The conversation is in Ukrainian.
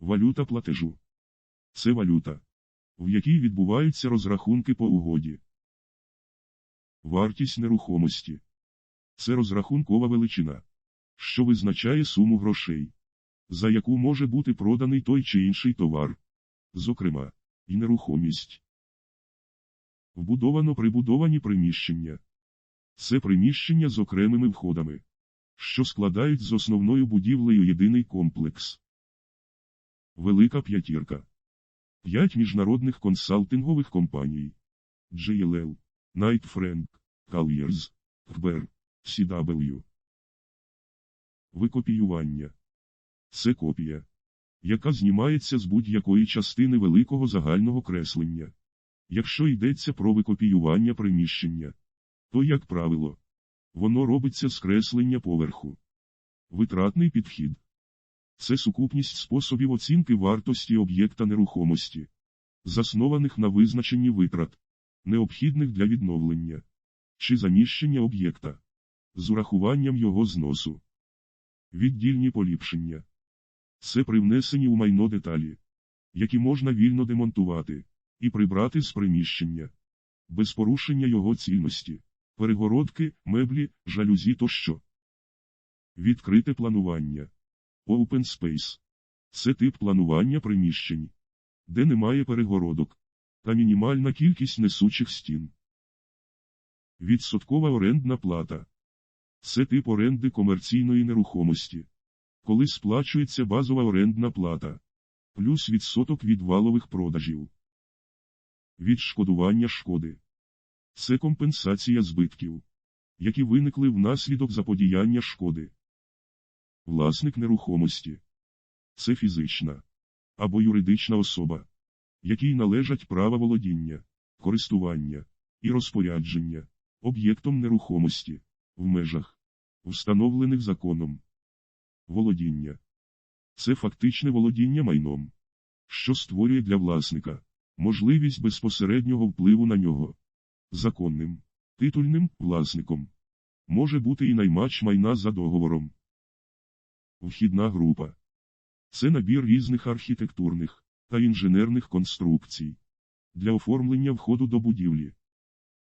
Валюта платежу. Це валюта, в якій відбуваються розрахунки по угоді. Вартість нерухомості. Це розрахункова величина, що визначає суму грошей, за яку може бути проданий той чи інший товар, зокрема, і нерухомість. Вбудовано прибудовані приміщення. Це приміщення з окремими входами, що складають з основною будівлею єдиний комплекс. Велика п'ятірка. П'ять міжнародних консалтингових компаній. JLL, Knight Frank, Colliers, Кбер, CW. Викопіювання. Це копія, яка знімається з будь-якої частини великого загального креслення. Якщо йдеться про викопіювання приміщення, то, як правило, воно робиться з креслення поверху. Витратний підхід. Це сукупність способів оцінки вартості об'єкта нерухомості, заснованих на визначенні витрат, необхідних для відновлення чи заміщення об'єкта, з урахуванням його зносу. Віддільні поліпшення. Це привнесені у майно деталі, які можна вільно демонтувати і прибрати з приміщення, без порушення його цінності, перегородки, меблі, жалюзі тощо. Відкрите планування. Open Space. Це тип планування приміщень, де немає перегородок та мінімальна кількість несучих стін. Відсоткова орендна плата. Це тип оренди комерційної нерухомості, коли сплачується базова орендна плата, плюс відсоток від валових продажів. Відшкодування шкоди. Це компенсація збитків, які виникли внаслідок заподіяння шкоди. Власник нерухомості. Це фізична або юридична особа, якій належать права володіння, користування і розпорядження об'єктом нерухомості в межах, встановлених законом. Володіння. Це фактичне володіння майном, що створює для власника можливість безпосереднього впливу на нього. Законним, титульним власником може бути і наймач майна за договором. Вхідна група. Це набір різних архітектурних та інженерних конструкцій для оформлення входу до будівлі.